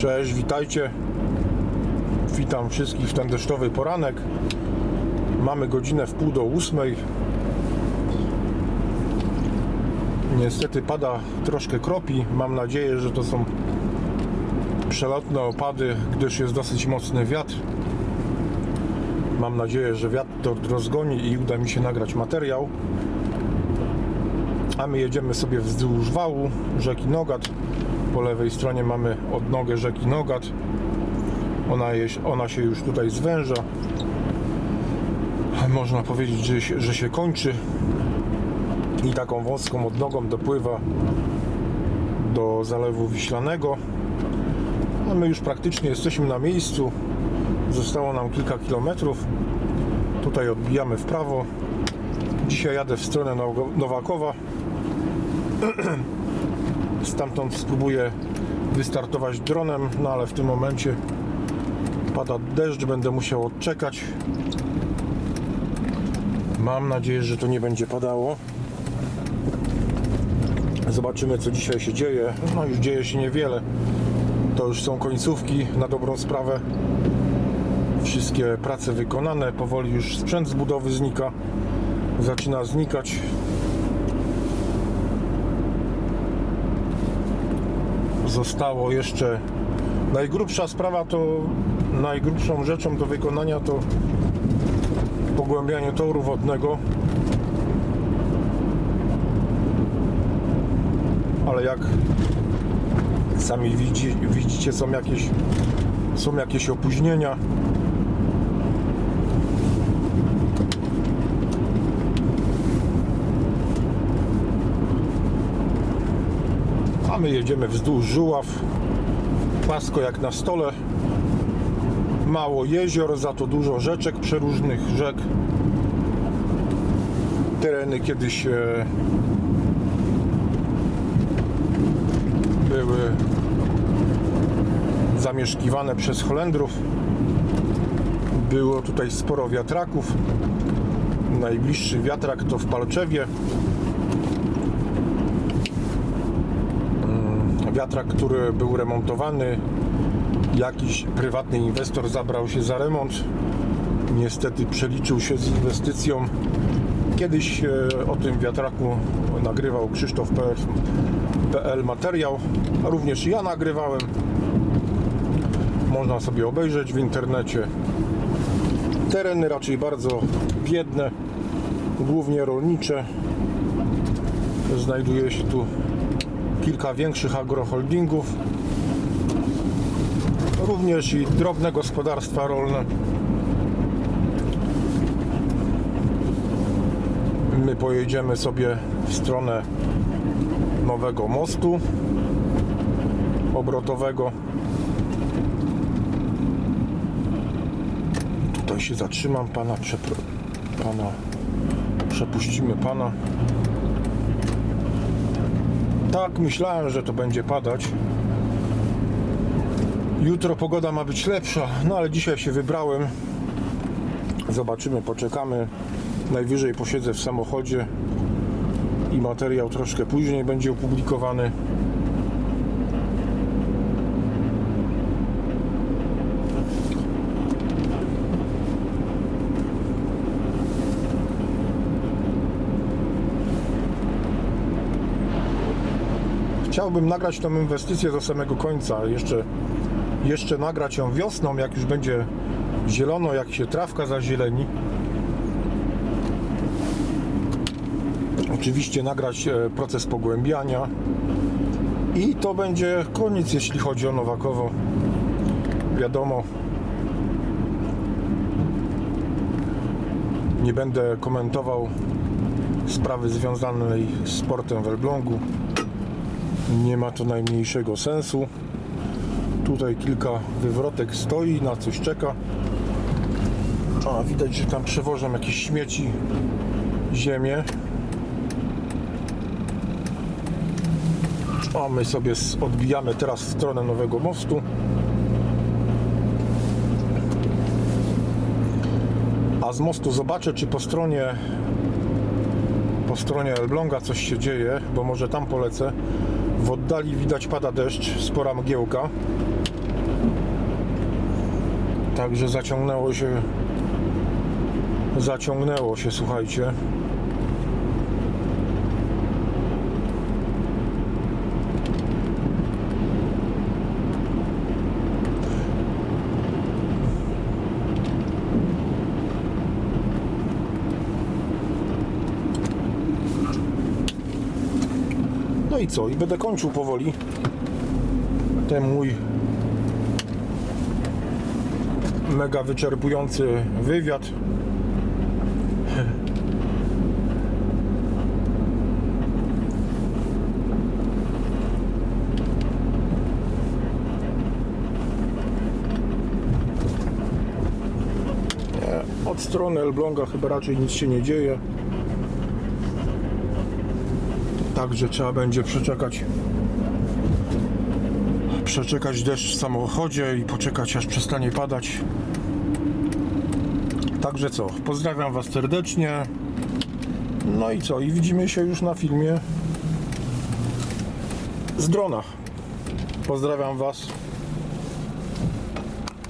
Cześć, witajcie. Witam wszystkich w ten deszczowy poranek. Mamy godzinę w pół do ósmej. Niestety pada troszkę kropi. Mam nadzieję, że to są przelotne opady, gdyż jest dosyć mocny wiatr. Mam nadzieję, że wiatr to rozgoni i uda mi się nagrać materiał. A my jedziemy sobie wzdłuż wału rzeki Nogat. Po lewej stronie mamy odnogę rzeki Nogat. Ona, ona się już tutaj zwęża. Można powiedzieć, że się, że się kończy. I taką wąską odnogą dopływa do Zalewu Wiślanego. A my już praktycznie jesteśmy na miejscu. Zostało nam kilka kilometrów. Tutaj odbijamy w prawo. Dzisiaj jadę w stronę Now- Nowakowa. Stamtąd spróbuję wystartować dronem, no ale w tym momencie pada deszcz, będę musiał odczekać. Mam nadzieję, że to nie będzie padało. Zobaczymy, co dzisiaj się dzieje. No już dzieje się niewiele. To już są końcówki na dobrą sprawę. Wszystkie prace wykonane, powoli już sprzęt z budowy znika. Zaczyna znikać. Zostało jeszcze najgrubsza sprawa to najgrubszą rzeczą do wykonania to pogłębianie toru wodnego. Ale jak sami widzi, widzicie są jakieś są jakieś opóźnienia a my jedziemy wzdłuż żuław. Płasko jak na stole. Mało jezior, za to dużo rzeczek, przeróżnych rzek. Tereny kiedyś e, były zamieszkiwane przez Holendrów. Było tutaj sporo wiatraków. Najbliższy wiatrak to w Palczewie wiatrak, który był remontowany. Jakiś prywatny inwestor zabrał się za remont. Niestety przeliczył się z inwestycją. Kiedyś e, o tym wiatraku nagrywał Krzysztof PL materiał, również ja nagrywałem. Można sobie obejrzeć w internecie. Tereny raczej bardzo biedne, głównie rolnicze. Znajduje się tu kilka większych agroholdingów, również i drobne gospodarstwa rolne. My pojedziemy sobie w stronę nowego mostu obrotowego. Tutaj się zatrzymam, pana, pana przepuścimy pana. Tak, myślałem, że to będzie padać. Jutro pogoda ma być lepsza, no ale dzisiaj się wybrałem. Zobaczymy, poczekamy. Najwyżej posiedzę w samochodzie i materiał troszkę później będzie opublikowany. Chciałbym nagrać tą inwestycję do samego końca. Jeszcze, jeszcze nagrać ją wiosną, jak już będzie zielono, jak się trawka zazieleni. Oczywiście nagrać e, proces pogłębiania. I to będzie koniec, jeśli chodzi o Nowakowo. Wiadomo, nie będę komentował sprawy związanej z sportem w Elblągu nie ma to najmniejszego sensu. Tutaj kilka wywrotek stoi, na coś czeka. A widać, że tam przewożą jakieś śmieci, ziemię. A my sobie odbijamy teraz w stronę nowego mostu. A z mostu zobaczę, czy po stronie po stronie Elbląga coś się dzieje, bo może tam polecę. W oddali widać pada deszcz, spora mgiełka. Także zaciągnęło się zaciągnęło się, słuchajcie. I co? I będę kończył powoli ten mój mega wyczerpujący wywiad. Od strony Elbląga chyba raczej nic się nie dzieje. Także trzeba będzie przeczekać przeczekać deszcz w samochodzie i poczekać aż przestanie padać. Także co, pozdrawiam Was serdecznie. No i co, i widzimy się już na filmie z drona. Pozdrawiam Was.